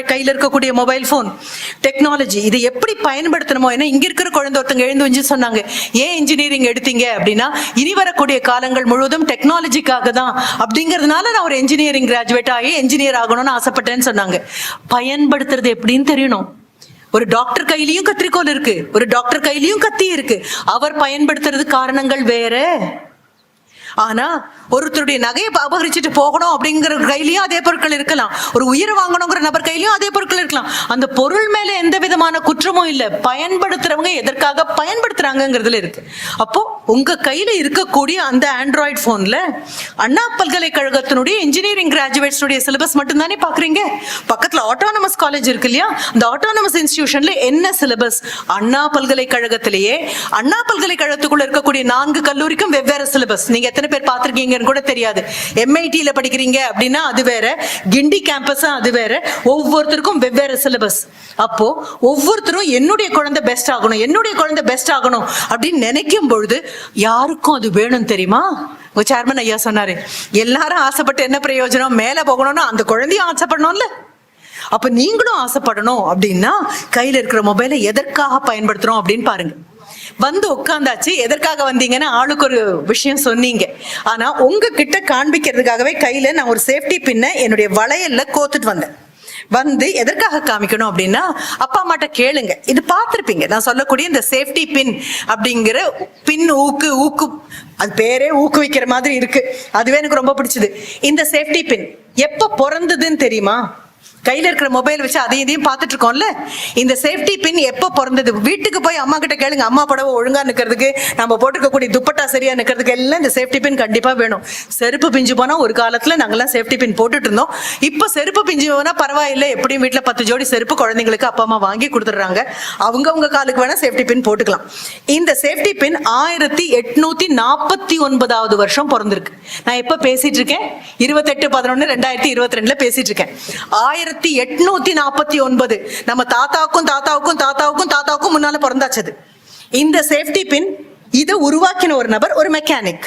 Android கையில் இருக்கக்கூடிய mobile phone technology இதை எப்படி பயன்படுத்தணுமோ ஏன்னா இங்க இருக்கிற குழந்தை ஒருத்தங்க எழுந்து வந்து சொன்னாங்க ஏன் இன்ஜினியரிங் எடுத்தீங்க? அப்படின்னா இனி வரக்கூடிய காலங்கள் முழுவதும் டெக்னாலஜிக்காக தான். அப்படிங்கிறதுனால நான் ஒரு இன்ஜினியரிங் கிராஜுவேட் ஆகி இன்ஜினியர் ஆகணும்னு ஆசைப்பட்டேன்னு சொன்னாங்க. பயன்படுத்துறது எப்படின்னு தெரியணும். ஒரு டாக்டர் கையிலயும் கத்திரிக்கோல் இருக்கு. ஒரு டாக்டர் கையிலயும் கத்தி இருக்கு. அவர் பயன்படுத்துறது காரணங்கள் வேற. ஆனா ஒருத்தருடைய நகையை அபகரிச்சுட்டு போகணும் அப்படிங்கிற கையிலயும் அதே பொருட்கள் இருக்கலாம். ஒரு உயிரை வாங்கணுங்கிற நபர் கையிலயும் அதே பொருட்கள் இருக்கலாம். அந்த பொருள் மேல எந்த விதமான குற்றமும் இல்ல. பயன்படுத்துறவங்க எதற்காக பயன்படுத்துறாங்கிறதுல இருக்கு. அப்போ உங்க கையில இருக்கக்கூடிய அந்த ஆண்ட்ராய்டு போன்ல அண்ணா பல்கலைக்கழகத்தினுடைய இன்ஜினியரிங் கிராஜுவேட்ஸ்னுடைய சிலபஸ் மட்டும் தானே பாக்குறீங்க பக்கத்துல ஆட்டோனமஸ் காலேஜ் இருக்கு இல்லையா? அந்த ஆட்டோனமஸ் இன்ஸ்டிடியூஷன்ல என்ன சிலபஸ் அண்ணா பல்கலைக்கழகத்திலேயே அண்ணா பல்கலைக்கழகத்துக்குள்ள இருக்கக்கூடிய நான்கு கல்லூரிக்கும் வெவ்வேறு சிலபஸ் நீங்க எத்தனை பேர் பார்த்திருக்கீங்கன்னு கூட தெரியாது. எம்ஐடியில படிக்கிறீங்க அப்படின்னா அது வேற கிண்டி கேம்பஸ் அது வேற. ஒவ்வொருத்தருக்கும் வெவ்வேறு சிலபஸ் அப்போ ஒவ்வொருத்தரும் என்னுடைய குழந்தை பெஸ்ட் ஆகணும் என்னுடைய குழந்தை பெஸ்ட் ஆகணும் அப்படின்னு நினைக்கும் பொழுது யாருக்கும் அது வேணும் தெரியுமா? சேர்மன் ஐயா சொன்னாரு எல்லாரும் ஆசைப்பட்டு என்ன பிரயோஜனம்? மேல போகணும்னா அந்த குழந்தையும் ஆசைப்படணும்ல. அப்ப நீங்களும் ஆசைப்படணும் அப்படின்னா கையில இருக்கிற மொபைலை எதற்காக பயன்படுத்துறோம் அப்படின்னு பாருங்க. வந்து உட்காந்தாச்சு எதற்காக வந்தீங்கன்னா ஆளுக்கு ஒரு விஷயம் சொன்னீங்க. ஆனா உங்க கிட்ட காண்பிக்கிறதுக்காகவே கையில நான் ஒரு சேஃப்டி பின்ன என்னுடைய வளையல்ல கோத்துட்டு வந்தேன். வந்து எதற்காக காமிக்கணும் அப்படின்னா அப்பா அம்மாட்ட கேளுங்க. இது பார்த்துருப்பீங்க. நான் சொல்லக்கூடிய இந்த சேஃப்டி பின் அப்படிங்கிற பின் ஊக்கு ஊக்கு அது பேரே ஊக்குவிக்கிற மாதிரி இருக்கு. அதுவே எனக்கு ரொம்ப பிடிச்சது. இந்த சேஃப்டி பின் எப்ப பிறந்ததுன்னு தெரியுமா? கையில இருக்கிற மொபைல் வச்சு அதையும் இதையும் பார்த்துட்டு இருக்கோம்ல? இந்த சேஃப்டி பின் எப்போ பிறந்தது? வீட்டுக்கு போய் அம்மா கிட்ட கேளுங்க. அம்மா புடவை ஒழுங்கா நிக்கிறதுக்கு நம்ம போட்டுக்கக்கூடிய துப்பட்டா சரியா நிக்கிறதுக்கு எல்லாம் இந்த சேஃப்டி பின் கண்டிப்பா வேணும். செருப்பு பிஞ்சு போனா ஒரு காலத்துல நாங்கெல்லாம் சேஃப்டி பின் போட்டுட்டு இருந்தோம். இப்போ செருப்பு பிஞ்சு போனா பரவாயில்லை. எப்படியும் வீட்டுல பத்து ஜோடி செருப்பு குழந்தைங்களுக்கு அப்பா அம்மா வாங்கி கொடுத்துடுறாங்க. அவங்க அவங்க காலுக்கு வேணா சேஃப்டி பின் போட்டுக்கலாம். இந்த சேஃப்டி பின் ஆயிரத்தி எட்நூத்தி நாற்பத்தி ஒன்பதாவது வருஷம் பிறந்திருக்கு. நான் எப்ப பேசிட்டு இருக்கேன்? இருபத்தெட்டு பதினொன்னு ரெண்டாயிரத்தி இருபத்தி ரெண்டுல பேசிட்டு இருக்கேன். ஆயிரத்தி எட்நூத்தி நாற்பத்தி ஒன்பது. நம்ம தாத்தாவுக்கும் தாத்தாவுக்கும் தாத்தாவுக்கும் தாத்தாவுக்கும் முன்னால பிறந்தாச்சது. இந்த சேஃப்டி பின் இதை உருவாக்கின ஒரு நபர் ஒரு மெக்கானிக்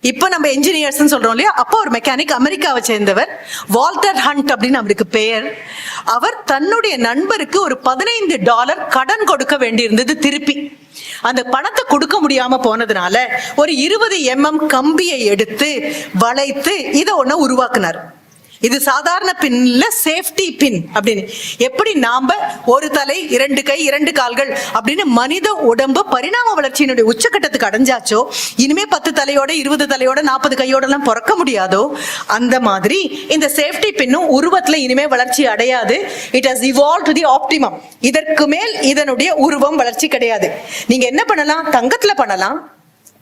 இப்ப நம்ம என்ஜினியர்ஸ் சொல்றோம் இல்லையா? அப்போ ஒரு மெக்கானிக் அமெரிக்காவை சேர்ந்தவர் வால்டர் ஹண்ட் அப்படின்னு அவருக்கு பெயர். அவர் தன்னுடைய நண்பருக்கு ஒரு பதினைந்து டாலர் கடன் கொடுக்க வேண்டியிருந்தது திருப்பி. அந்த பணத்தை கொடுக்க முடியாம போனதுனால ஒரு இருபது எம்எம் கம்பியை எடுத்து வளைத்து இதை ஒண்ணு உருவாக்குனார். இது சாதாரண பின்ல சேஃப்டி பின் அப்படின்னு. எப்படி நாம ஒரு தலை இரண்டு கை இரண்டு கால்கள் அப்படின்னு மனித உடம்பு பரிணாம வளர்ச்சியினுடைய உச்சக்கட்டத்துக்கு அடைஞ்சாச்சோ இனிமே பத்து தலையோட இருபது தலையோட நாற்பது கையோட எல்லாம் பிறக்க முடியாதோ அந்த மாதிரி இந்த சேஃப்டி பின்னும் உருவத்துல இனிமே வளர்ச்சி அடையாது. It has evolve to the optimum இதற்கு மேல் இதனுடைய உருவம் வளர்ச்சி கிடையாது. நீங்க என்ன பண்ணலாம்? தங்கத்துல பண்ணலாம்.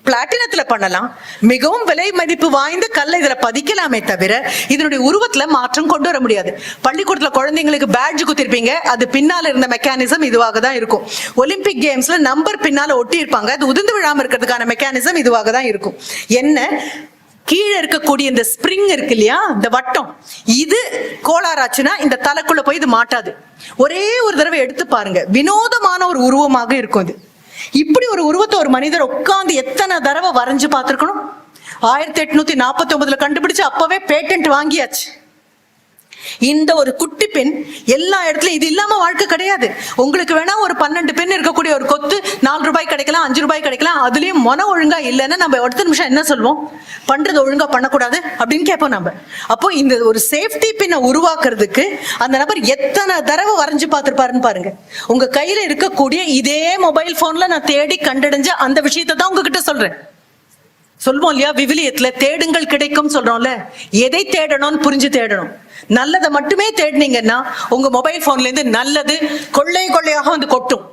பிளாட்டினத்துல பண்ணலாம். மிகவும் விலை மதிப்பு வாய்ந்த கல்லை இதுல பதிக்கலாமே தவிர இதனுடைய உருவத்துல மாற்றம் கொண்டு வர முடியாது. பள்ளிக்கூடத்துல குழந்தைங்களுக்கு பேட்ஜ் குத்திருப்பீங்க அது பின்னால இருந்த மெக்கானிசம் இதுவாக தான் இருக்கும். ஒலிம்பிக் கேம்ஸ்ல நம்பர் பின்னால ஒட்டி இருப்பாங்க அது உதிர்ந்து விழாம இருக்கிறதுக்கான மெக்கானிசம் இதுவாக தான் இருக்கும். என்ன? கீழே இருக்கக்கூடிய இந்த ஸ்ப்ரிங் இருக்கு இல்லையா? இந்த வட்டம். இது கோளாறாச்சுன்னா இந்த தலைக்குள்ள போய் இது மாட்டாது. ஒரே ஒரு தடவை எடுத்து பாருங்க. வினோதமான ஒரு உருவமாக இருக்கும் இது. இப்படி ஒரு உருவத்தை ஒரு மனிதர் உட்கார்ந்து எத்தனை தடவை வரைஞ்சு பார்த்திருக்கணும்? ஆயிரத்தி எட்நூத்தி நாற்பத்தி ஒன்பதுல கண்டுபிடிச்சு அப்பவே பேட்டன்ட் வாங்கியாச்சு. இந்த ஒரு குட்டி பெண் எல்லா இடத்துலயும் இது இல்லாம வாழ்க்கை கிடையாது. உங்களுக்கு வேணா ஒரு பன்னெண்டு பெண் இருக்கக்கூடிய ஒரு கொத்து நாலு ரூபாய் கிடைக்கலாம் அஞ்சு ரூபாய் கிடைக்கலாம் அதுலயும் மன ஒழுங்கா இல்லைன்னா நம்ம அடுத்த நிமிஷம் என்ன சொல்வோம்? பண்றது ஒழுங்கா பண்ணக்கூடாது அப்படின்னு கேட்போம் நம்ம. அப்போ இந்த ஒரு சேஃப்டி பின்னை உருவாக்குறதுக்கு அந்த நபர் எத்தனை தடவை வரைஞ்சு பார்த்திருப்பாருன்னு பாருங்க. உங்க கையில இருக்கக்கூடிய இதே மொபைல் போன்ல நான் தேடி கண்டடைஞ்ச அந்த விஷயத்தை தான் உங்ககிட்ட சொல்றேன். சொல்வோம் இல்லையா? விவிலியத்துல தேடுங்கள் கிடைக்கும் சொல்றோம்ல. எதை தேடணும்னு புரிஞ்சு தேடணும். நல்லதை மட்டுமே தேடினீங்கன்னா உங்க மொபைல் போன்ல இருந்து நல்லது கொள்ளை கொள்ளையாக வந்து கொட்டும்.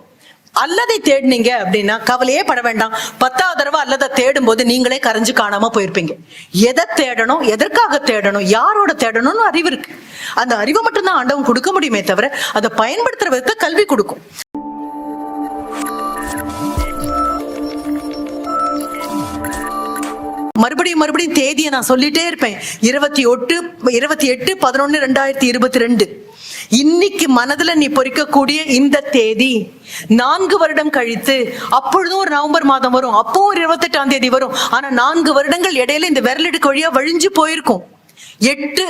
அல்லதை தேடினீங்க அப்படின்னா கவலையே பட வேண்டாம். பத்தாவது தடவை அல்லதை தேடும் போது நீங்களே கரைஞ்சு காணாம போயிருப்பீங்க. எதை தேடணும் எதற்காக தேடணும் யாரோட தேடணும்னு அறிவு இருக்கு. அந்த அறிவை மட்டும்தான் ஆண்டவன் கொடுக்க முடியுமே தவிர அதை பயன்படுத்துற விதத்தை கல்வி கொடுக்கும். மறுபடியும் மறுபடியும் தேதியை நான் சொல்லிட்டே இருப்பேன். இருபத்தி எட்டு இருபத்தி எட்டு பதினொன்னு ரெண்டாயிரத்தி இருபத்தி ரெண்டு. இன்னைக்கு மனதுல நீ பொறிக்கக்கூடிய இந்த தேதி நான்கு வருடம் கழித்து அப்பொழுதும் ஒரு நவம்பர் மாதம் வரும். அப்போ ஒரு இருபத்தெட்டாம் தேதி வரும். ஆனா நான்கு வருடங்கள் இடையில இந்த விரலெடுக்க வழியா வழிஞ்சு போயிருக்கும். எட்டு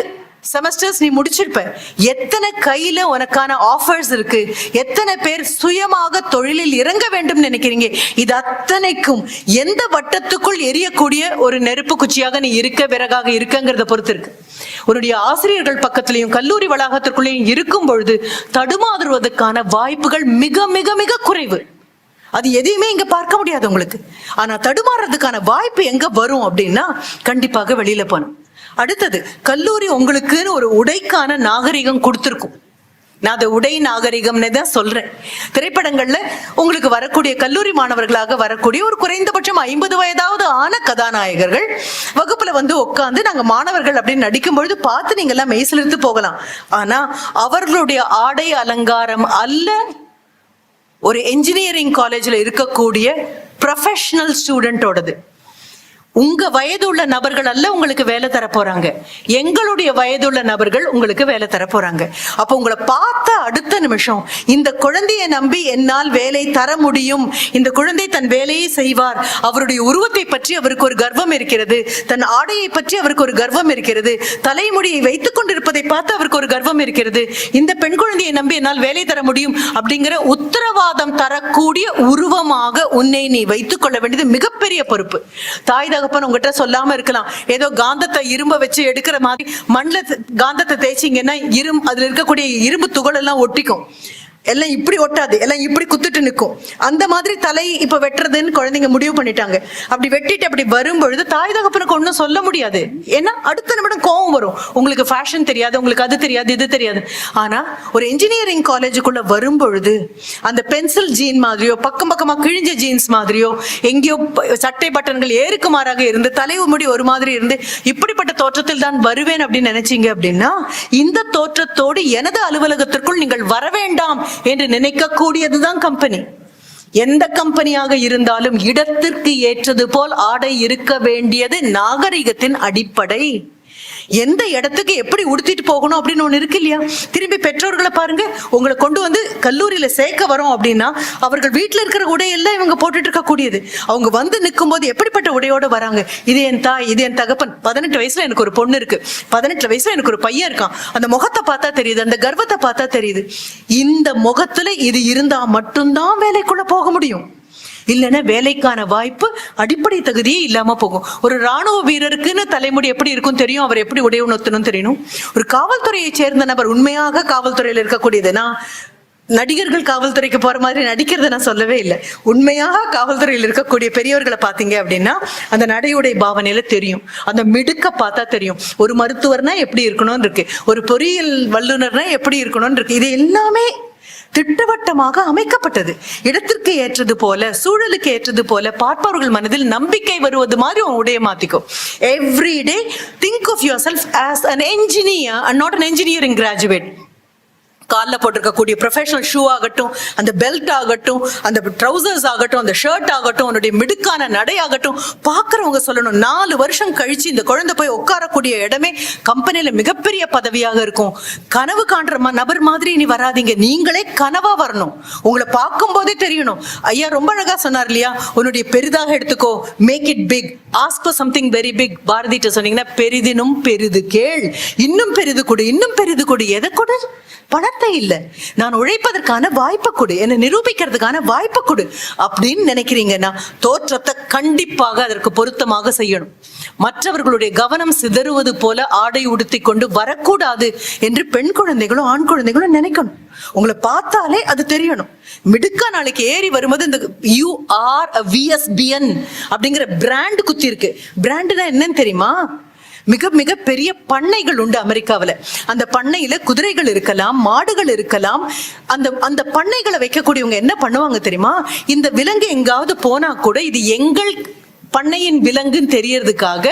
செமஸ்டர்ஸ் நீ முடிச்சிருப்ப. எத்தனை கையில உனக்கான ஆஃபர்ஸ் இருக்கு? எத்தனை பேர் சுயமாக தொழிலில் இறங்க வேண்டும் நினைக்கிறீங்க? இது அத்தனைக்கும் எந்த வட்டத்துக்குள் எரியக்கூடிய ஒரு நெருப்பு குச்சியாக நீ இருக்க விறகாக இருக்கங்கிறத பொறுத்து இருக்கு. உன்னுடைய ஆசிரியர்கள் பக்கத்திலையும் கல்லூரி வளாகத்திற்குள்ளேயும் இருக்கும் பொழுது தடுமாறுவதற்கான வாய்ப்புகள் மிக மிக மிக குறைவு. அது எதையுமே இங்க பார்க்க முடியாது உங்களுக்கு. ஆனா தடுமாறுறதுக்கான வாய்ப்பு எங்க வரும் அப்படின்னா கண்டிப்பாக வெளியில போனோம் அடுத்தது கல்லூரி உங்களுக்குன்னு ஒரு உடைக்கான நாகரிகம் கொடுத்துருக்கும். நான் அதை உடை நாகரிகம்னு தான் சொல்றேன். திரைப்படங்கள்ல உங்களுக்கு வரக்கூடிய கல்லூரி மாணவர்களாக வரக்கூடிய ஒரு குறைந்தபட்சம் ஐம்பது வயதாவது ஆன கதாநாயகர்கள் வகுப்புல வந்து உட்காந்து நாங்க மாணவர்கள் அப்படின்னு நடிக்கும் பொழுது பார்த்து நீங்க எல்லாம் மெய்சிலிருந்து போகலாம். ஆனா அவர்களுடைய ஆடை அலங்காரம் அல்ல ஒரு என்ஜினியரிங் காலேஜ்ல இருக்கக்கூடிய ப்ரொஃபஷனல் ஸ்டூடெண்டோடது உங்க வயதுள்ள நபர்கள் அல்ல உங்களுக்கு வேலை தர போறாங்க. எங்களுடைய வயதுள்ள நபர்கள் உங்களுக்கு வேலை தர போறாங்க. அப்போ உங்களை பார்த்த அடுத்த நிமிஷம் இந்த குழந்தையை நம்பி என்னால் வேலை தர முடியும். இந்த குழந்தை தன் வேலையை செய்வார். அவருடைய உருவத்தை பற்றி அவருக்கு ஒரு கர்வம் இருக்கிறது. தன் ஆடையை பற்றி அவருக்கு ஒரு கர்வம் இருக்கிறது. தலைமுடியை வைத்துக் கொண்டிருப்பதை பார்த்து அவருக்கு ஒரு கர்வம் இருக்கிறது. இந்த பெண் குழந்தையை நம்பி என்னால் வேலை தர முடியும் அப்படிங்கிற உத்தரவாதம் தரக்கூடிய உருவமாக உன்னை நீ வைத்துக் கொள்ள வேண்டியது மிகப்பெரிய பொறுப்பு. தாய் தகப்பன் உங்ககிட்ட சொல்லாம இருக்கலாம். ஏதோ காந்தத்தை இரும்ப வச்சு எடுக்கிற மாதிரி மண்ணில் காந்தத்தை தேய்ச்சிங்கன்னா இரும் அதுல இருக்கக்கூடிய இரும்பு துகள் எல்லாம் ஒட்டிக்கும். எல்லாம் இப்படி ஒட்டாது எல்லாம் இப்படி குத்துட்டு நிற்கும் அந்த மாதிரி தலை இப்ப வெட்டுறதுன்னு குழந்தைங்க முடிவு பண்ணிட்டாங்க. அப்படி வெட்டிட்டு அப்படி வரும் பொழுது தாய் தகப்பனுக்கு ஒன்றும் சொல்ல முடியாது. ஏன்னா அடுத்த நிமிடம் கோவம் வரும். உங்களுக்கு ஃபேஷன் தெரியாது உங்களுக்கு அது தெரியாது இது தெரியாது. ஆனா ஒரு இன்ஜினியரிங் காலேஜுக்குள்ள வரும் பொழுது அந்த பென்சில் ஜீன் மாதிரியோ பக்கம் பக்கமா கிழிஞ்ச ஜீன்ஸ் மாதிரியோ எங்கேயோ ப- சட்டை பட்டன்கள் ஏறுக்குமாறாக இருந்து தலைவு முடி ஒரு மாதிரி இருந்து இப்படிப்பட்ட தோற்றத்தில் தான் வருவேன் அப்படின்னு நினைச்சீங்க அப்படின்னா இந்த தோற்றத்தோடு எனது அலுவலகத்திற்குள் நீங்கள் வர வேண்டாம். என்று நினைக்கக்கூடியதுதான் கம்பெனி எந்த கம்பெனியாக இருந்தாலும் இடத்திற்கு ஏற்றது போல் ஆடை இருக்க வேண்டியது நாகரிகத்தின் அடிப்படை. எந்த இடத்துக்கு எப்படி உடுத்திட்டு போகணும் அப்படின்னு ஒண்ணு இருக்கு இல்லையா? திரும்பி பெற்றோர்களை பாருங்க. உங்களை கொண்டு வந்து கல்லூரியில சேர்க்க வரோம் அப்படின்னா அவர்கள் வீட்டுல இருக்கிற உடையெல்லாம் இவங்க போட்டுட்டு இருக்கக்கூடியது. அவங்க வந்து நிற்கும் போது எப்படிப்பட்ட உடையோட வராங்க? இது என் தாய் இது என் தகப்பன். பதினெட்டு வயசுல எனக்கு ஒரு பொண்ணு இருக்கு. பதினெட்டு வயசுல எனக்கு ஒரு பையன் இருக்கான். அந்த முகத்தை பார்த்தா தெரியுது அந்த கர்வத்தை பார்த்தா தெரியுது. இந்த முகத்துல இது இருந்தா மட்டும்தான் வேலைக்குள்ள போக முடியும். இல்லைன்னா வேலைக்கான வாய்ப்பு அடிப்படை தகுதியே இல்லாம போகும். ஒரு ராணுவ வீரருக்குன்னு தலைமுடி எப்படி இருக்கும் தெரியும்? அவர் எப்படி உடை உணர்த்தணும் தெரியணும்? ஒரு காவல்துறையை சேர்ந்த நபர் உண்மையாக காவல்துறையில் இருக்கக்கூடியதுன்னா நடிகர்கள் காவல்துறைக்கு போற மாதிரி நடிக்கிறத நான் சொல்லவே இல்லை. உண்மையாக காவல்துறையில் இருக்கக்கூடிய பெரியவர்களை பார்த்தீங்க அப்படின்னா அந்த நடையுடை பாவனையில தெரியும். அந்த மிடுக்க பார்த்தா தெரியும். ஒரு மருத்துவர்னா எப்படி இருக்கணும்னு இருக்கு. ஒரு பொறியியல் வல்லுநர்னா எப்படி இருக்கணும்னு இருக்கு. இது எல்லாமே திட்டவட்டமாக அமைக்கப்பட்டது. இடத்திற்கு ஏற்றது போல சூழலுக்கு ஏற்றது போல பார்ப்பவர்கள் மனதில் நம்பிக்கை வருவது மாதிரி உன் உடைய மாத்திக்கும் every day think of yourself as an engineer and not an engineering graduate காலில் போட்டிருக்கக்கூடிய ப்ரொஃபஷனல் ஷூ ஆகட்டும் அந்த பெல்ட் ஆகட்டும் அந்த ட்ரௌசர்ஸ் ஆகட்டும் அந்த ஷர்ட் ஆகட்டும் உன்னுடைய மிடுக்கான நடை ஆகட்டும் பார்க்குறவங்க சொல்லணும் நாலு வருஷம் கழிச்சு இந்த குழந்தை போய் உட்காரக்கூடிய இடமே கம்பெனியில் மிகப்பெரிய பதவியாக இருக்கும். கனவு காண்ற நபர் மாதிரி நீ வராதீங்க. நீங்களே கனவா வரணும். உங்களை பார்க்கும் போதே தெரியணும். ஐயா ரொம்ப அழகா சொன்னார் இல்லையா? உன்னுடைய பெரிதாக எடுத்துக்கோ. Make it big ask for something very big பாரதிட்ட சொன்னீங்கன்னா பெரிதினும் பெரிது கேள். இன்னும் பெரிது கொடு இன்னும் பெரிது கொடு. எதை கொடு? பணத்தை இல்ல. நான் உழைப்பதற்கான வாய்ப்பை கொடு. என்னை நிரூபிக்கிறதுக்கான வாய்ப்பை கொடு அப்படின்னு நினைக்கிறீங்கன்னா தோற்றத்தை கண்டிப்பாக அதற்கு பொருத்தமாக செய்யணும். மற்றவர்களுடைய கவனம் சிதறுவது போல ஆடை உடுத்தி கொண்டு வரக்கூடாது என்று பெண் குழந்தைகளும் ஆண் குழந்தைகளும் நினைக்கணும். உங்களை பார்த்தாலே அது தெரியணும். மிடுக்கா நாளைக்கு ஏறி வரும்போது இந்த யூ ஆர் விஎஸ்பிஎன் அப்படிங்கிற பிராண்ட் குத்தி இருக்கு. பிராண்டுனா என்னன்னு தெரியுமா? மிக மிக பெரிய பண்ணைகள் உண்டு அமெரிக்காவில். அந்த பண்ணையில குதிரைகள் இருக்கலாம் மாடுகள் இருக்கலாம். அந்த அந்த பண்ணைகளை வைக்கக்கூடியவங்க என்ன பண்ணுவாங்க தெரியுமா? இந்த விலங்கு எங்காவது போனா கூட இது எங்கள் பண்ணையின் விலங்குன்னு தெரியறதுக்காக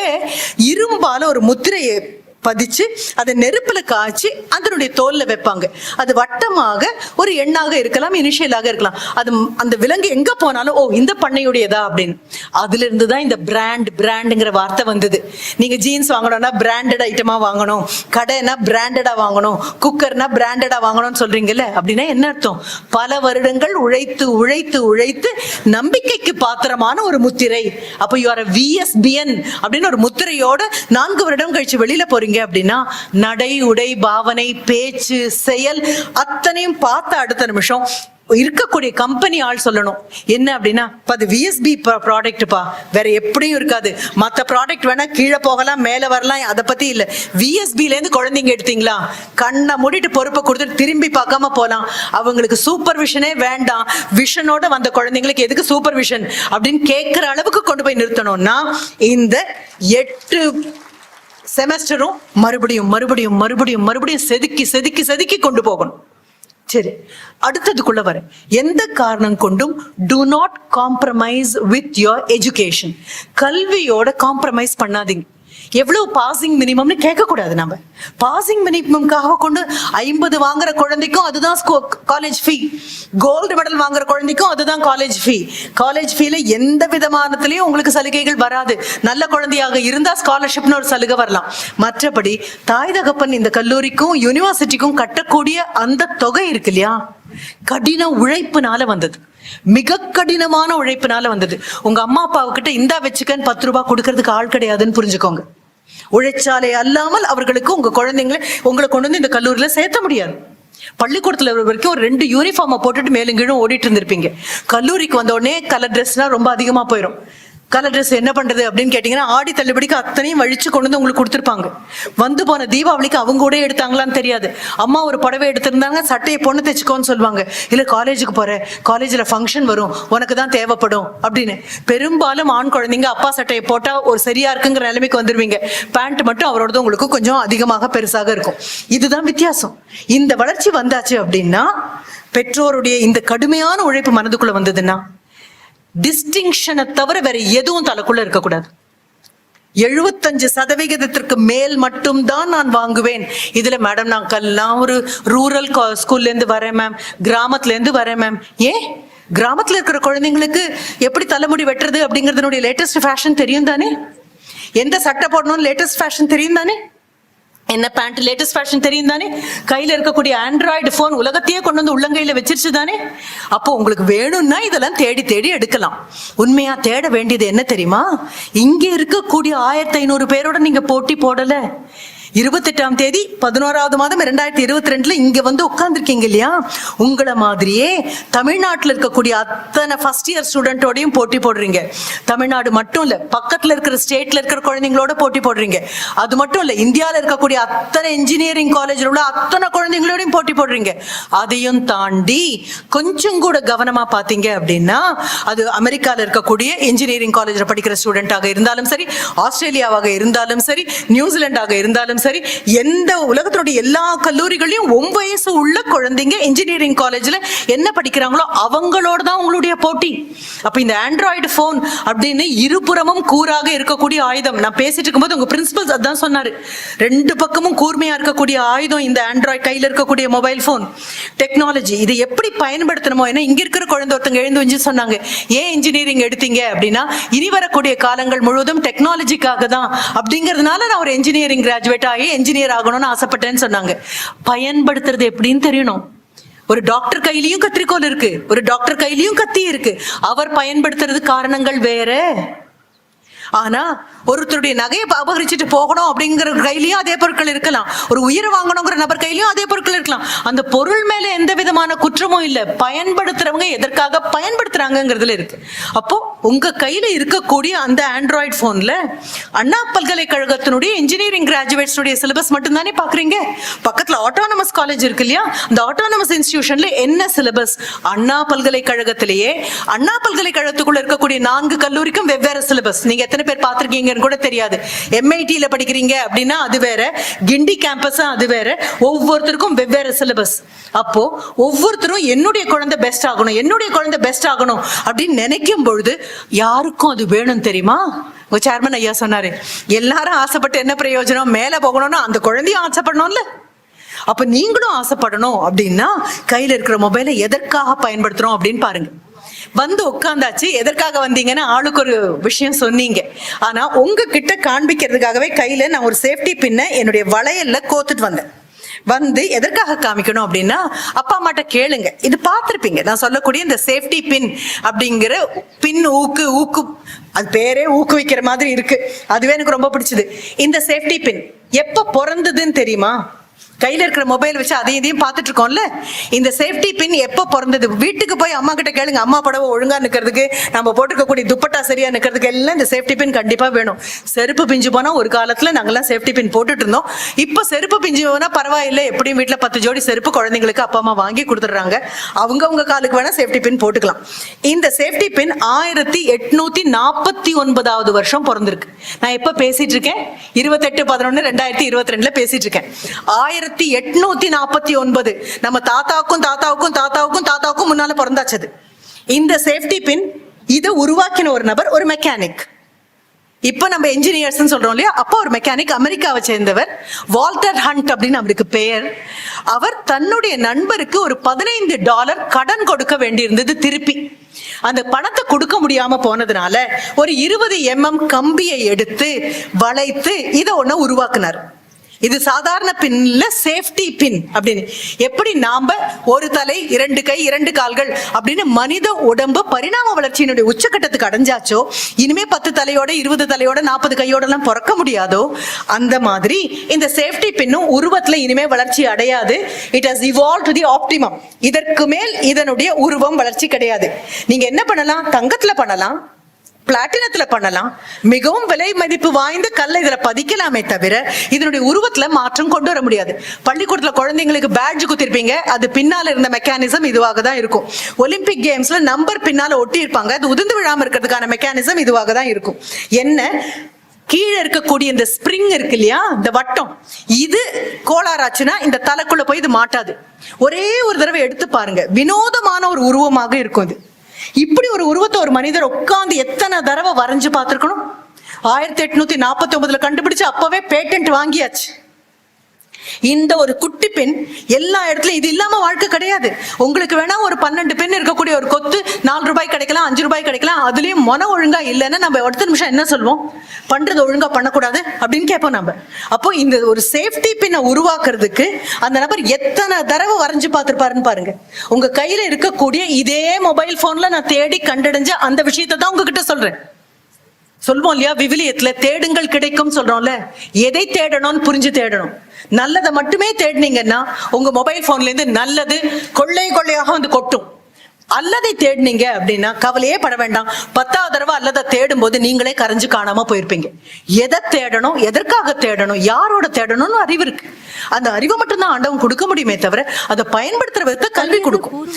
இரும்பால ஒரு முத்திரையை பதிச்சு அதை நெருப்புல காய்ச்சி அதனுடைய தோல்ல வைப்பாங்க. அது வட்டமாக ஒரு எண்ணாக இருக்கலாம் இனிஷியலாக இருக்கலாம். அது அந்த விலங்கு எங்க போனாலும் ஓ இந்த பண்ணையுடையதா? அப்படின்னு. அதுல இருந்து தான் இந்த பிராண்ட் பிராண்டுங்கிற வார்த்தை வந்தது. நீங்க ஜீன்ஸ் வாங்கணும்னா பிராண்டட் ஐட்டமா வாங்கணும். கடைனா பிராண்டடா வாங்கணும். குக்கர்னா பிராண்டடா வாங்கணும்னு சொல்றீங்கல்ல? அப்படின்னா என்ன அர்த்தம்? பல வருடங்கள் உழைத்து உழைத்து உழைத்து நம்பிக்கைக்கு பாத்திரமான ஒரு முத்திரை. அப்ப யூ ஆர் விஎஸ்பிஎன் அப்படின்னு ஒரு முத்திரையோட நான்கு வருடம் கழிச்சு வெளியில போறீங்க. போறீங்க அப்படின்னா நடை உடை பாவனை பேச்சு செயல் அத்தனையும் பார்த்த அடுத்த நிமிஷம் இருக்கக்கூடிய கம்பெனி ஆள் சொல்லணும். என்ன அப்படின்னா இப்போ அது விஎஸ்பி ப்ராடக்ட்ப்பா வேற எப்படியும் இருக்காது. மற்ற ப்ராடக்ட் வேணா கீழே போகலாம் மேலே வரலாம் அதை பத்தி இல்லை. விஎஸ்பில இருந்து குழந்தைங்க எடுத்தீங்களா? கண்ணை மூடிட்டு பொறுப்பை கொடுத்துட்டு திரும்பி பார்க்காம போகலாம் அவங்களுக்கு சூப்பர்விஷனே வேண்டாம். விஷனோட வந்த குழந்தைங்களுக்கு எதுக்கு சூப்பர்விஷன் அப்படின்னு கேட்குற அளவுக்கு கொண்டு போய் நிறுத்தணும்னா இந்த எட்டு செமஸ்டரும் மறுபடியும் மறுபடியும் மறுபடியும் மறுபடியும் செதுக்கி செதுக்கி செதுக்கி கொண்டு போகணும். சரி அடுத்ததுக்குள்ள வரேன். எந்த காரணம் கொண்டும் do not compromise with your education கல்வியோட காம்ப்ரமைஸ் பண்ணாதீங்க. எவ்வளவு பாசிங் மினிமம்னு கேட்கக்கூடாது நம்ம. பாசிங் மினிமம்காக கொண்டு ஐம்பது வாங்குற குழந்தைக்கும் அதுதான் காலேஜ் ஃபீ கோல்டு மெடல் வாங்குற குழந்தைக்கும் அதுதான் காலேஜ் ஃபீ காலேஜ் ஃபீல எந்த விதமானத்திலையும் உங்களுக்கு சலுகைகள் வராது. நல்ல குழந்தையாக இருந்தா ஸ்காலர்ஷிப்னு ஒரு சலுகை வரலாம். மற்றபடி தாய் தகப்பன் இந்த கல்லூரிக்கும் யூனிவர்சிட்டிக்கும் கட்டக்கூடிய அந்த தொகை இருக்கு இல்லையா? கடின உழைப்புனால வந்தது. மிக கடினமான உழைப்புனால வந்தது. உங்க அம்மா அப்பாவுக்கிட்ட இந்தா வச்சுக்கன்னு பத்து ரூபாய் கொடுக்கறதுக்கு ஆள் கிடையாதுன்னு புரிஞ்சுக்கோங்க. உழைச்சாலே அல்லாமல் அவர்களுக்கு உங்க குழந்தைங்களை உங்களை கொண்டு வந்து இந்த கல்லூரியில சேர்த்த முடியாது. பள்ளிக்கூடத்துல ஒரு வரைக்கும் ஒரு ரெண்டு யூனிஃபார்மை போட்டுட்டு மேலும் கீழும் ஓடிட்டு இருந்திருப்பீங்க. கல்லூரிக்கு வந்த உடனே கலர் ட்ரெஸ்னா ரொம்ப அதிகமா போயிடும் கலர் ட்ரெஸ் என்ன பண்றது அப்படின்னு கேட்டீங்கன்னா ஆடி தள்ளுபடிக்கு அத்தனையும் வழிச்சு கொண்டு வந்து உங்களுக்கு கொடுத்துருப்பாங்க. வந்து போன தீபாவளிக்கு அவங்க கூட எடுத்தாங்களான்னு தெரியாது. அம்மா ஒரு புடவை எடுத்திருந்தாங்க சட்டையை பொண்ணு தைச்சுக்கோன்னு சொல்லுவாங்க. இல்ல காலேஜுக்கு போற காலேஜ்ல ஃபங்க்ஷன் வரும் உனக்கு தான் தேவைப்படும் அப்படின்னு. பெரும்பாலும் ஆண் குழந்தைங்க அப்பா சட்டையை போட்டா ஒரு சரியா இருக்குங்கிற நிலைமைக்கு வந்துருவீங்க. பேண்ட் மட்டும் அவரோடது உங்களுக்கு கொஞ்சம் அதிகமாக பெருசாக இருக்கும். இதுதான் வித்தியாசம். இந்த வளர்ச்சி வந்தாச்சு அப்படின்னா பெற்றோருடைய இந்த கடுமையான உழைப்பு மனதுக்குள்ள வந்ததுன்னா டிஸ்டிங்ஷனை தவிர வேற எதுவும் தலைக்குள்ள இருக்கக்கூடாது. எழுபத்தஞ்சு சதவிகிதத்திற்கு மேல் மட்டும்தான் நான் வாங்குவேன். இதுல மேடம் நான் கல்லாம் ஒரு ரூரல் ஸ்கூல்ல இருந்து வரேன் மேம் கிராமத்துல இருந்து வரேன் மேம் ஏன் கிராமத்துல இருக்கிற குழந்தைங்களுக்கு எப்படி தலைமுடி வெட்டுறது அப்படிங்கறதுனுடைய லேட்டஸ்ட் ஃபேஷன் தெரியும் தானே எந்த சட்டை போடணும்னு லேட்டஸ்ட் ஃபேஷன் தெரியும் தானே என்ன பேண்ட் லேட்டஸ்ட் ஃபேஷன் தெரியும் தானே கையில இருக்கக்கூடிய ஆண்ட்ராய்டு ஃபோன் உலகத்தையே கொண்டு வந்து உள்ளங்கையில வச்சிருச்சு தானே அப்போ உங்களுக்கு வேணும்னா இதெல்லாம் தேடி தேடி எடுக்கலாம். உண்மையா தேட வேண்டியது என்ன தெரியுமா? இங்க இருக்கக்கூடிய ஆயிரத்தி ஐநூறு பேரோட நீங்க போட்டி போடல. இருபத்தெட்டாம் தேதி பதினோராவது மாதம் இரண்டாயிரத்தி இருபத்தி ரெண்டுல இங்க வந்து உட்கார்ந்துருக்கீங்க இல்லையா? உங்களை மாதிரியே தமிழ்நாட்டில் இருக்கக்கூடிய அத்தனை ஃபர்ஸ்ட் இயர் ஸ்டூடெண்டோடையும் போட்டி போடுறீங்க. தமிழ்நாடு மட்டும் இல்ல பக்கத்துல இருக்கிற ஸ்டேட்ல இருக்கிற குழந்தைங்களோட போட்டி போடுறீங்க. அது மட்டும் இல்ல இந்தியால இருக்கக்கூடிய அத்தனை இன்ஜினியரிங் காலேஜ்ல உள்ள அத்தனை குழந்தைங்களோடையும் போட்டி போடுறீங்க. அதையும் தாண்டி கொஞ்சம் கூட கவனமா பாத்தீங்க அப்படின்னா அது அமெரிக்கால இருக்கக்கூடிய இன்ஜினியரிங் காலேஜ்ல படிக்கிற ஸ்டூடெண்டாக இருந்தாலும் சரி ஆஸ்திரேலியாவாக இருந்தாலும் சரி நியூசிலாண்டாக இருந்தாலும் சரி எந்த உலகத்தினுடைய எல்லா கல்லூரிகளையும் ஒன்பது வயசு உள்ள குழந்தைங்க இன்ஜினியரிங் காலேஜ்ல என்ன படிக்கிறாங்களோ அவங்களோட தான் உங்களுடைய போட்டி. அப்ப இந்த ஆண்ட்ராய்டு போன் அப்படின்னு இருபுறமும் கூறாக இருக்கக்கூடிய ஆயுதம். நான் பேசிட்டு இருக்கும்போது உங்க பிரின்சிபல் அதான் சொன்னாரு. ரெண்டு பக்கமும் கூர்மையா இருக்கக்கூடிய ஆயுதம் இந்த ஆண்ட்ராய்டு கையில் இருக்கக்கூடிய மொபைல் போன் டெக்னாலஜி இதை எப்படி பயன்படுத்தணுமோ ஏன்னா இங்க இருக்கிற குழந்தை ஒருத்தங்க எழுந்து வந்து சொன்னாங்க ஏன் இன்ஜினியரிங் எடுத்தீங்க? அப்படின்னா இனி வரக்கூடிய காலங்கள் முழுவதும் டெக்னாலஜிக்காக தான். அப்படிங்கறதுனால நான் ஒரு இன்ஜினியரிங் கிராஜுவேட் ஆகி என்ஜினியர் ஆகணும்னு ஆசைப்பட்டேன்னு சொன்னாங்க. பயன்படுத்துறது எப்படின்னு தெரியணும். ஒரு டாக்டர் கையிலயும் கத்திரிக்கோல் இருக்கு. ஒரு டாக்டர் கையிலயும் கத்தி இருக்கு. அவர் பயன்படுத்துறது காரணங்கள் வேற. ஆனா ஒருத்தருடைய நகையை அபகரிச்சுட்டு போகணும் அப்படிங்கிற கையிலயும் அதே பொருட்கள் இருக்கலாம். ஒரு உயிரை வாங்கணுங்கிற நபர் கையிலயும் அதே பொருட்கள் இருக்கலாம். அந்த பொருள் மேல எந்த விதமான குற்றமும் இல்ல. பயன்படுத்துறவங்க எதற்காக பயன்படுத்துறாங்கிறதுல இருக்கு. அப்போ உங்க கையில இருக்கக்கூடிய அந்த ஆண்ட்ராய்ட் போன்ல அண்ணா பல்கலைக்கழகத்தினுடைய இன்ஜினியரிங் கிராஜுவேட்ஸுடைய சிலபஸ் மட்டும்தானே பாக்குறீங்க? பக்கத்துல ஆட்டோனமஸ் காலேஜ் இருக்கு இல்லையா? அந்த ஆட்டோனமஸ் இன்ஸ்டிடியூஷன்ல என்ன சிலபஸ் அண்ணா பல்கலைக்கழகத்திலேயே அண்ணா பல்கலைக்கழகத்துக்குள்ள இருக்கக்கூடிய நான்கு கல்லூரிக்கும் வெவ்வேறு சிலபஸ் நீங்க எத்தனை பேர் பார்த்திருக்கீங்கன்னு கூட தெரியாது. எம்ஐடியில படிக்கிறீங்க அப்படின்னா அது வேற கிண்டி கேம்பஸ் அது வேற ஒவ்வொருத்தருக்கும் வெவ்வேறு சிலபஸ் அப்போ ஒவ்வொருத்தரும் என்னுடைய குழந்தை பெஸ்ட் ஆகணும் என்னுடைய குழந்தை பெஸ்ட் ஆகணும் அப்படின்னு நினைக்கும் பொழுது யாருக்கும் அது வேணும் தெரியுமா? உங்க சேர்மன் ஐயா சொன்னாரு எல்லாரும் ஆசைப்பட்டு என்ன பிரயோஜனம்? மேல போகணும்னா அந்த குழந்தையும் ஆசைப்படணும்ல. அப்ப நீங்களும் ஆசைப்படணும் அப்படின்னா கையில இருக்கிற மொபைலை எதற்காக பயன்படுத்துறோம் அப்படின்னு பாருங்க. வந்து உட்காந்தாச்சு. எதற்காக வந்தீங்கன்னா ஆளுக்கு ஒரு விஷயம் சொன்னீங்க. ஆனா உங்ககிட்ட காண்பிக்கிறதுக்காகவே கையில நான் ஒரு சேஃப்டி பின்ன என்னுடைய வளையல்ல கோத்துட்டு வந்தேன். வந்து எதற்காக காமிக்கணும் அப்படின்னா அப்பா அம்மாட்ட கேளுங்க. இது பார்த்துருப்பீங்க. நான் சொல்லக்கூடிய இந்த சேஃப்டி பின் அப்படிங்கிற பின் ஊக்கு ஊக்கு அது பேரே ஊக்குவிக்கிற மாதிரி இருக்கு. அதுவே எனக்கு ரொம்ப பிடிச்சது. இந்த சேஃப்டி பின் எப்ப பிறந்ததுன்னு தெரியுமா? கையில் இருக்கிற மொபைல் வச்சு அதையும் இதையும் பார்த்துட்டு இருக்கோம்ல இந்த சேஃப்டி பின் எப்போ பிறந்தது? வீட்டுக்கு போய் அம்மா கிட்ட கேளுங்க. அம்மா படவை ஒழுங்கா நிக்கிறதுக்கு நம்ம போட்டுக்கக்கூடிய துப்பட்டா சரியா நிக்கிறதுக்கு எல்லாம் இந்த சேஃப்டி பின் கண்டிப்பாக வேணும். செருப்பு பிஞ்சு போனால் ஒரு காலத்தில் நாங்கள்லாம் சேஃப்டி பின் போட்டுட்டு இருந்தோம் இப்போ செருப்பு பிஞ்சு போனால் பரவாயில்லை. எப்படியும் வீட்டில் பத்து ஜோடி செருப்பு குழந்தைங்களுக்கு அப்பா அம்மா வாங்கி கொடுத்துட்றாங்க. அவங்கவுங்க காலுக்கு வேணால் சேஃப்டி பின் போட்டுக்கலாம். இந்த சேஃப்டி பின் ஆயிரத்தி எட்நூத்தி நாற்பத்தி ஒன்பதாவது வருஷம் பிறந்திருக்கு. நான் எப்போ பேசிட்டு இருக்கேன்? இருபத்தெட்டு பதினொன்று ரெண்டாயிரத்தி இருபத்தி ரெண்டுல பேசிட்டு இருக்கேன். ஆயிரத்தி எட்நூத்தி நாற்பத்தி ஒன்பது. நம்ம தாத்தாவுக்கும் தாத்தாவுக்கும் தாத்தாவுக்கும் தாத்தாவுக்கும் முன்னால பிறந்தாச்சது. இந்த சேஃப்டி பின் இதை உருவாக்கின ஒரு நபர் ஒரு மெக்கானிக் இப்ப நம்ம என்ஜினியர்ஸ் சொல்றோம் இல்லையா? அப்போ ஒரு மெக்கானிக் அமெரிக்காவை சேர்ந்தவர் வால்டர் ஹண்ட் அப்படின்னு அவருக்கு பெயர். அவர் தன்னுடைய நண்பருக்கு ஒரு பதினைந்து டாலர் கடன் கொடுக்க வேண்டியிருந்தது திருப்பி. அந்த பணத்தை கொடுக்க முடியாம போனதுனால ஒரு இருபது எம்எம் கம்பியை எடுத்து வளைத்து இதை ஒண்ணு உருவாக்குனார். இது சாதாரண பின்ல சேஃப்டி பின் அப்படின்னு. எப்படி நாம ஒரு தலை இரண்டு கை இரண்டு கால்கள் அப்படின்னு மனித உடம்பு பரிணாம வளர்ச்சியினுடைய உச்சக்கட்டத்துக்கு அடைஞ்சாச்சோ இனிமே பத்து தலையோட இருபது தலையோட நாற்பது கையோட எல்லாம் பிறக்க முடியாதோ அந்த மாதிரி இந்த சேஃப்டி பின்னும் உருவத்துல இனிமே வளர்ச்சி அடையாது. It has evolve to the optimum இதற்கு மேல் இதனுடைய உருவம் வளர்ச்சி கிடையாது. நீங்க என்ன பண்ணலாம்? தங்கத்துல பண்ணலாம். பிளாட்டினத்துல பண்ணலாம். மிகவும் விலை மதிப்பு வாய்ந்த கல்லை இதுல பதிக்கலாமே தவிர இதனுடைய உருவத்துல மாற்றம் கொண்டு வர முடியாது. பள்ளிக்கூடத்துல குழந்தைங்களுக்கு பேட்ஜ் குத்திருப்பீங்க. அது பின்னால இருந்த மெக்கானிசம் இதுவாக தான் இருக்கும். ஒலிம்பிக் கேம்ஸ்ல நம்பர் பின்னால ஒட்டி இருப்பாங்க அது உதிர்ந்து விழாம இருக்கிறதுக்கான மெக்கானிசம் இதுவாக தான் இருக்கும். என்ன? கீழே இருக்கக்கூடிய இந்த ஸ்ப்ரிங் இருக்கு இல்லையா? இந்த வட்டம். இது கோளாறாச்சுன்னா இந்த தலைக்குள்ள போய் இது மாட்டாது. ஒரே ஒரு தடவை எடுத்து பாருங்க. வினோதமான ஒரு உருவமாக இருக்கும் இது. இப்படி ஒரு உருவத்தை ஒரு மனிதர் உட்காந்து எத்தனை தடவை வரைஞ்சு பார்த்துருக்கணும்? ஆயிரத்தி எட்நூத்தி நாற்பத்தி ஒன்பதுல கண்டுபிடிச்சு அப்பவே பேட்டன்ட் வாங்கியாச்சு. இந்த ஒரு குட்டி பெண் எல்லா இடத்துலயும் இது இல்லாம வாழ்க்கை கிடையாது. உங்களுக்கு வேணா ஒரு பன்னெண்டு பெண் இருக்கக்கூடிய ஒரு கொத்து நாலு ரூபாய் கிடைக்கலாம் அஞ்சு ரூபாய் கிடைக்கலாம் அதுலயும் மன ஒழுங்கா இல்லைன்னா நம்ம அடுத்த நிமிஷம் என்ன சொல்வோம்? பண்றது ஒழுங்கா பண்ணக்கூடாது அப்படின்னு கேட்போம் நம்ம அப்போ இந்த ஒரு சேஃப்டி பின்னை உருவாக்குறதுக்கு அந்த நபர் எத்தனை தடவை வரைஞ்சு பார்த்திருப்பாருன்னு பாருங்க. உங்க கையில இருக்கக்கூடிய இதே மொபைல் போன்ல நான் தேடி கண்டடைஞ்ச அந்த விஷயத்தை தான் உங்ககிட்ட சொல்றேன். சொல்வோம் இல்லையா? விவிலியத்துல தேடுங்கள் கிடைக்கும் சொல்றோம்ல. எதை தேடணும்னு புரிஞ்சு தேடணும். நல்லதை மட்டுமே தேடினீங்கன்னா உங்க மொபைல் போன்ல இருந்து நல்லது கொள்ளை கொள்ளையாக வந்து கொட்டும். அல்லதை தேடினீங்க அப்படின்னா கவலையே பட வேண்டாம். பத்தாவது தடவை அல்லதை தேடும் போது நீங்களே கரைஞ்சு காணாம போயிருப்பீங்க. எதை தேடணும்? எதற்காக தேடணும்? யாரோட தேடணும்னு அறிவு இருக்கு. அந்த அறிவை மட்டும்தான் ஆண்டவன் கொடுக்க முடியுமே தவிர அதை பயன்படுத்துற விதத்தை கல்வி கொடுக்கும்.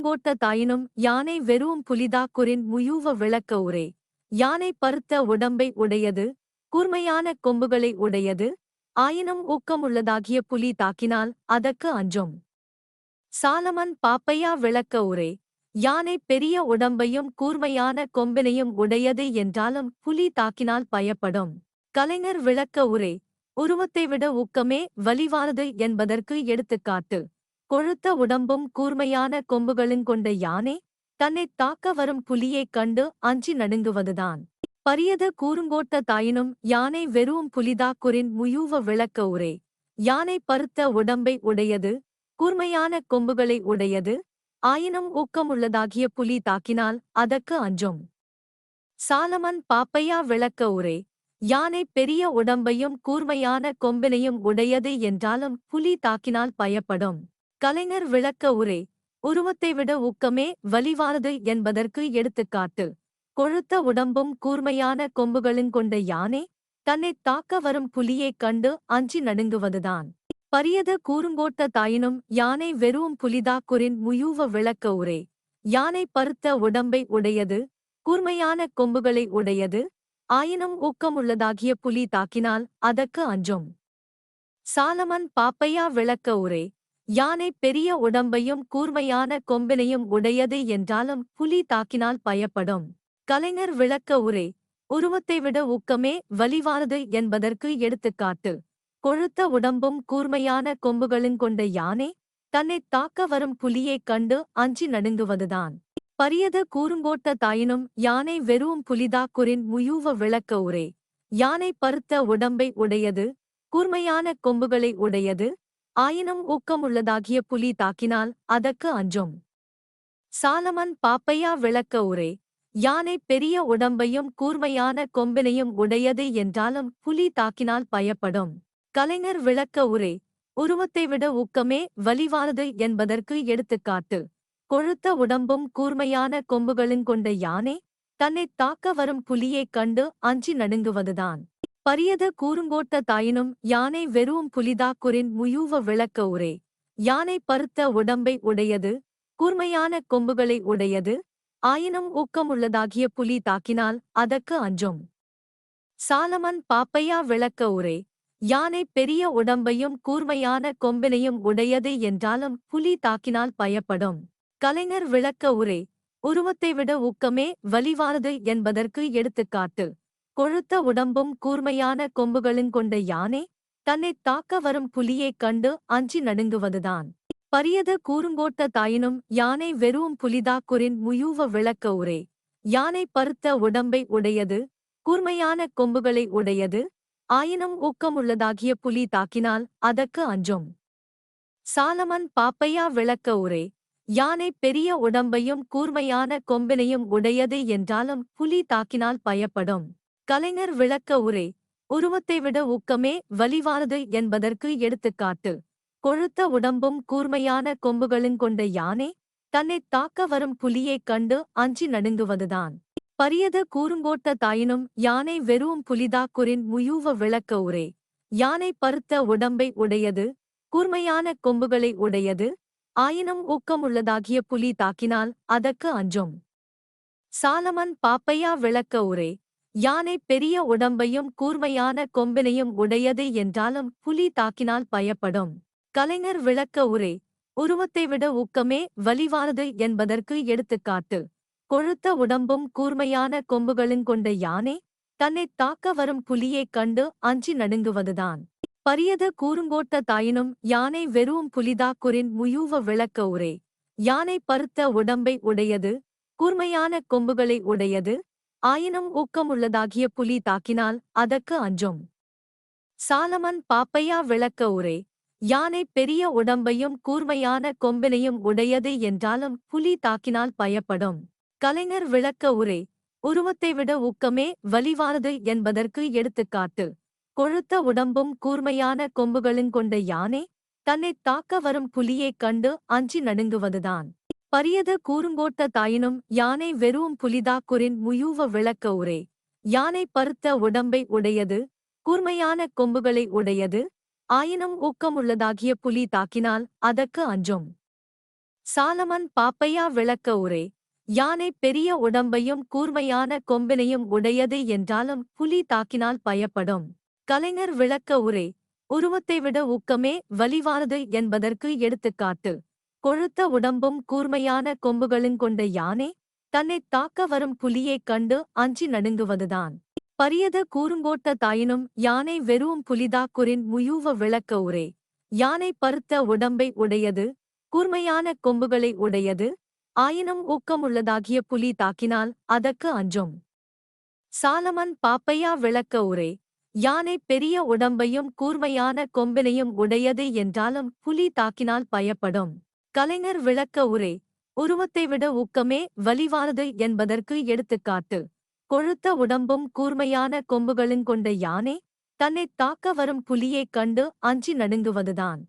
தாயினும் யானை வெறும் புலிதாக்குரின் முயூவ விளக்க உரே யானை பருத்த உடம்பை உடையது கூர்மையான கொம்புகளை உடையது ஆயினும் ஊக்கமுள்ளதாகிய புலி தாக்கினால் அதற்கு அஞ்சும். சாலமன் பாப்பையா விளக்க உரே யானை பெரிய உடம்பையும் கூர்மையான கொம்பினையும் உடையது என்றாலும் புலி தாக்கினால் பயப்படும். கலைஞர் விளக்க உரே உருவத்தை விட ஊக்கமே வலிவானது என்பதற்கு எடுத்துக்காட்டு. கொழுத்த உடம்பும் கூர்மையான கொம்புகளும் கொண்ட யானை தன்னை தாக்க வரும் புலியைக் கண்டு அஞ்சி நடுங்குவதுதான். பரியத கூறுங்கோட்ட தாயினும் யானை வெறும் புலிதாக்குரின் முயூவ விளக்க உரே. யானை பருத்த உடம்பை உடையது கூர்மையான கொம்புகளை உடையது ஆயினும் ஊக்கமுள்ளதாகிய புலி தாக்கினால் அதற்கு அஞ்சும். சாலமன் பாப்பையா விளக்க உரே. யானை பெரிய உடம்பையும் கூர்மையான கொம்பினையும் உடையது என்றாலும் புலி தாக்கினால் பயப்படும். கலைஞர் விளக்க உரே. உருவத்தை விட ஊக்கமே வலிவானது என்பதற்கு எடுத்துக்காட்டு. கொழுத்த உடம்பும் கூர்மையான கொம்புகளின் கொண்ட யானை தன்னை தாக்க வரும் புலியைக் கண்டு அஞ்சி நடுங்குவதுதான். பரியத கூறுங்கோட்ட தாயினும் யானை வெறும் புலிதாக்குரின் முயூவ விளக்க உரே. யானை பருத்த உடம்பை உடையது கூர்மையான கொம்புகளை உடையது ஆயினும் ஊக்கமுள்ளதாகிய புலி தாக்கினால் அதற்கு அஞ்சும். சாலமன் பாப்பையா விளக்க உரே. யானை பெரிய உடம்பையும் கூர்மையான கொம்பினையும் உடையது என்றாலும் புலி தாக்கினால் பயப்படும். கலைஞர் விளக்க உரே உருவத்தை விட ஊக்கமே வலிவானது என்பதற்கு எடுத்துக்காட்டு. கொழுத்த உடம்பும் கூர்மையான கொம்புகளும் கொண்ட யானை தன்னை தாக்க வரும் புலியைக் கண்டு அஞ்சி நடுங்குவதுதான். பரியது கூறுங்கோட்ட தாயினும் யானை வெறும் புலிதாக்குரின் முயூவ விளக்க உரே. யானை பருத்த உடம்பை உடையது கூர்மையான கொம்புகளை உடையது ஆயினும் ஊக்கமுள்ளதாகிய புலி தாக்கினால் அதற்கு அஞ்சும். சாலமன் பாப்பையா விளக்க உரை யானை பெரிய உடம்பையும் கூர்மையான கொம்பினையும் உடையது என்றாலும் புலி தாக்கினால் பயப்படும். கலைஞர் விளக்க உரை உருவத்தை விட ஊக்கமே வலிவானது என்பதற்கு எடுத்துக்காட்டு. கொழுத்த உடம்பும் கூர்மையான கொம்புகளும் கொண்ட யானை தன்னைத் தாக்க வரும் புலியைக் கண்டு அஞ்சி நடுங்குவதுதான். பரியத கூறுங்கோட்ட தாயினும் யானை வெறும் புலிதாக்குரின் முயூவ விளக்க உரே. யானை பருத்த உடம்பை உடையது கூர்மையான கொம்புகளை உடையது ஆயினும் ஊக்கமுள்ளதாகிய புலி தாக்கினால் அதற்கு அஞ்சும். சாலமன் பாப்பையா விளக்க உரே. யானை பெரிய உடம்பையும் கூர்மையான கொம்பினையும் உடையது என்றாலும் புலி தாக்கினால் பயப்படும். கலைஞர் விளக்க உரே. உருவத்தை விட ஊக்கமே வலிவானது என்பதற்கு எடுத்துக்காட்டு. கொழுத்த உடம்பும் கூர்மையான கொம்புகளும் கொண்ட யானை தன்னைத் தாக்க வரும் புலியைக் கண்டு அஞ்சி நடுங்குவதுதான். பரியத கூறுங்கோட்ட தாயினும் யானை வெறும் புலிதாக்குரின் முயூவ விளக்க உரே. யானை பருத்த உடம்பை உடையது கூர்மையான கொம்புகளை உடையது ஆயினும் ஊக்கமுள்ளதாகிய புலி தாக்கினால் அதற்கு அஞ்சும். சாலமன் பாப்பையா விளக்க உரே. யானை பெரிய உடம்பையும் கூர்மையான கொம்பினையும் உடையது என்றாலும் புலி தாக்கினால் பயப்படும். கலைஞர் விளக்க உரை உருவத்தை விட ஊக்கமே வலிவானது என்பதற்கு எடுத்துக்காட்டு. கொழுத்த உடம்பும் கூர்மையான கொம்புகளும் கொண்ட யானை தன்னைத் தாக்க வரும் புலியைக் கண்டு அஞ்சி நடுங்குவதுதான். பரியத கூறுங்கோட்ட தாயினும் யானை வெறும் புலிதாக்குரின் முயூவ விளக்க உரே. யானை பருத்த உடம்பை உடையது கூர்மையான கொம்புகளை உடையது ஆயினும் ஊக்கமுள்ளதாகிய புலி தாக்கினால் அதற்கு அஞ்சும். சாலமன் பாப்பையா விளக்க உரே யானை பெரிய உடம்பையும் கூர்மையான கொம்பினையும் உடையது என்றாலும் புலி தாக்கினால் பயப்படும். கலைஞர் விளக்க உரே உருவத்தை விட ஊக்கமே வலிவானது என்பதற்கு எடுத்துக்காட்டு. கொழுத்த உடம்பும் கூர்மையான கொம்புகளின் கொண்ட யானை தன்னைத் தாக்க வரும் புலியைக் கண்டு அஞ்சி நடுங்குவதுதான். பரியத கூறுங்கோட்ட தாயினும் யானை வெறும் புலிதாக்குரின் முயூவ விளக்க உரே. யானை பருத்த உடம்பை உடையது கூர்மையான கொம்புகளை உடையது ஆயினும் ஊக்கமுள்ளதாகிய புலி தாக்கினால் அதற்கு அஞ்சும். சாலமன் பாப்பையா விளக்க உரே யானை பெரிய உடம்பையும் கூர்மையான கொம்பினையும் உடையது என்றாலும் புலி தாக்கினால் பயப்படும். கலைஞர் விளக்க உரே உருவத்தை விட ஊக்கமே வலிவானது என்பதற்கு எடுத்துக்காட்டு. கொழுத்த உடம்பும் கூர்மையான கொம்புகளும் கொண்ட யானை தன்னைத் தாக்க வரும் புலியைக் கண்டு அஞ்சி நடுங்குவதுதான். பரியத கூறுங்கோட்ட தாயினும் யானை வெறும் புலிதாக்குரின் முயூவ விளக்க உரே. யானை பருத்த உடம்பை உடையது கூர்மையான கொம்புகளை உடையது ஆயினும் ஊக்கமுள்ளதாகிய புலி தாக்கினால் அதற்கு அஞ்சும். சாலமன் பாப்பையா விளக்க உரே. யானை பெரிய உடம்பையும் கூர்மையான கொம்பினையும் உடையது என்றாலும் புலி தாக்கினால் பயப்படும். கலைஞர் விளக்க உரே. உருவத்தை விட ஊக்கமே வலிவானது என்பதற்கு எடுத்துக்காட்டு. கொழுத்த உடம்பும் கூர்மையான கொம்புகளும் கொண்ட யானை தன்னைத் தாக்க வரும் புலியைக் கண்டு அஞ்சி நடுங்குவதுதான். பரியத கூறுங்கோட்ட தாயினும் யானை வெறும் புலிதாக்குரின் முயூவ விளக்க உரே. யானை பருத்த உடம்பை உடையது கூர்மையான கொம்புகளை உடையது ஆயினும் ஊக்கமுள்ளதாகிய புலி தாக்கினால் அதற்கு அஞ்சும். சாலமன் பாப்பையா விளக்க உரே. யானை பெரிய உடம்பையும் கூர்மையான கொம்பினையும் உடையது என்றாலும் புலி தாக்கினால் பயப்படும். கலைஞர் விளக்க உரே உருவத்தை விட ஊக்கமே வலிவானது என்பதற்கு எடுத்துக்காட்டு. கொழுத்த உடம்பும் கூர்மையான கொம்புகளும் கொண்ட யானை தன்னைத் தாக்க வரும் புலியைக் கண்டு அஞ்சி நடுங்குவதுதான்.